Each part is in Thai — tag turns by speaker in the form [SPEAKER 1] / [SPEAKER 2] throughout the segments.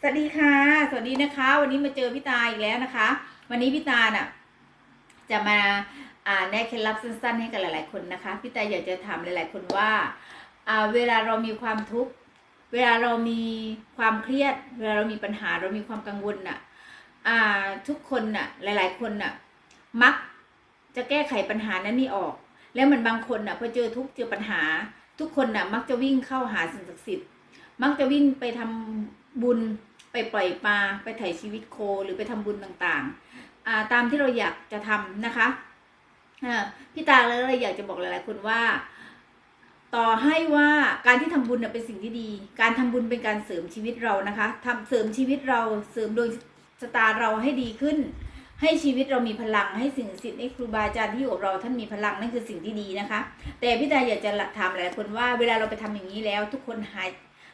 [SPEAKER 1] สวัสดีค่ะ สวัสดีนะคะ วันนี้มาเจอพี่ตาอีกแล้วนะคะ วันนี้พี่ตาน่ะจะมาอ่าแนะเคล็ดลับสั้น ๆ ให้กับหลาย ๆ คนนะคะ พี่ตาอยากจะถามหลาย ๆ คนว่าอ่า เวลาเรามีความทุกข์ เวลาเรามีความเครียด เวลาเรามีปัญหา เรามีความกังวลน่ะอ่าทุกคนน่ะ หลาย ๆ คนน่ะ มักจะแก้ไขปัญหานั้นนี่ออก แล้วเหมันบางคนน่ะพอเจอทุกข์เจอปัญหา ทุกคนน่ะ มักจะวิ่งเข้าหาสิ่งศักดิ์สิทธิ์ มักจะวิ่งไปทำบุญ ไปปล่อยปลาไปไถ่ชีวิตโคหรือไปทำบุญต่างๆ ตามที่เราอยากจะทำนะคะพี่ตาเลยอยากจะบอกหลายๆคนว่า ต่อให้ว่าการที่ทำบุญเป็นสิ่งที่ดี การทำบุญเป็นการเสริมชีวิตเรานะคะทำเสริมชีวิตเราเสริมดวงชะตาเราให้ดีขึ้น ให้ชีวิตเรามีพลังให้สิ่งศักดิ์สิทธิ์ให้ครูบาอาจารย์ที่อยู่กับเราท่านมีพลังนั่นคือสิ่งที่ดีนะคะ แต่พี่ตาอยากจะถามหลายคนว่า เวลาเราไปทำอย่างนี้แล้ว ทุกคนหาย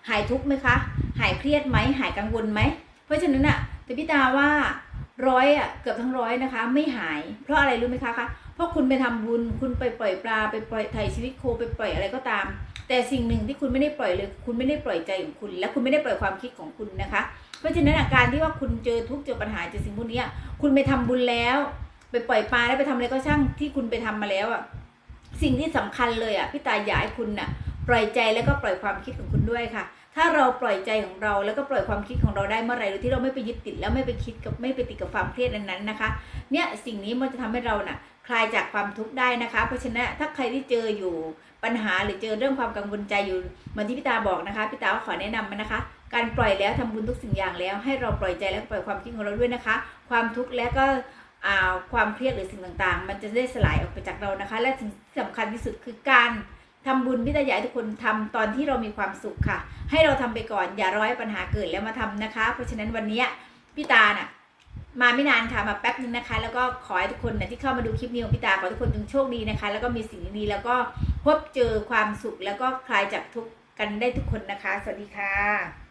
[SPEAKER 1] หายทุกข์ไหมคะ หายเครียดไหมหายกังวลไหม เพราะฉะนั้นอะแต่พี่ตาว่าร้อยอะเกือบทั้งร้อยนะคะ ไม่หาย เพราะอะไรรู้ไหมคะคะเพราะคุณไปทำบุญคุณไปปล่อยปลาไปปล่อยไถ่ชีวิตโคไปปล่อยอะไรก็ตาม แต่สิ่งหนึ่งที่คุณไม่ได้ปล่อยเลย คุณไม่ได้ปล่อยใจของคุณ และคุณไม่ได้ปล่อยความคิดของคุณนะคะ เพราะฉะนั้นอาการที่ว่าคุณเจอทุกข์เจอปัญหาเจอสิ่งพวกนี้คุณไปทำบุญแล้ว ไปปล่อยปลาแล้วไปทำอะไรก็ช่างที่คุณไปทำมาแล้วอะสิ่งที่สำคัญเลยอะพี่ตาอยากให้คุณน่ะ ปล่อยใจแล้วก็ปล่อยความคิดของคุณด้วยค่ะ ถ้าเราปล่อยใจของเราแล้วก็ปล่อยความคิดของเราได้เมื่อไหร่โดยที่เราไม่ไปยึดติดแล้วไม่ไปคิดกับไม่ไปติดกับความเครียดนั้นๆนะคะ เนี่ยสิ่งนี้มันจะทำให้เราน่ะคลายจากความทุกข์ได้นะคะ เพราะฉะนั้นถ้าใครที่เจออยู่ปัญหาหรือเจอเรื่องความกังวลใจอยู่เหมือนที่พี่ตาบอกนะคะพี่ตาขอแนะนำมันนะคะ การปล่อยแล้วทำบุญทุกสิ่งอย่างแล้ว ให้เราปล่อยใจและปล่อยความคิดของเราด้วยนะคะ ความทุกข์และก็ความเครียดหรือสิ่งต่างๆ มันจะได้สลายออกไปจากเรานะคะ และสิ่งสำคัญที่สุดคือการ ทำบุญพี่ตายากให้ทุกคนทำตอนที่เรามีความสุขค่ะ ให้เราทำไปก่อนอย่ารอให้ปัญหาเกิดแล้วมาทำนะคะ เพราะฉะนั้นวันนี้พี่ตาน่ะมาไม่นานค่ะมาแป๊บนึงนะคะ แล้วก็ขอให้ทุกคนนะที่เข้ามาดูคลิปนี้ของพี่ตาขอทุกคนจงโชคดีนะคะ แล้วก็มีสิ่งดีๆแล้วก็พบเจอความสุขแล้วก็คลายจากทุกข์กันได้ทุกคนนะคะ สวัสดีค่ะ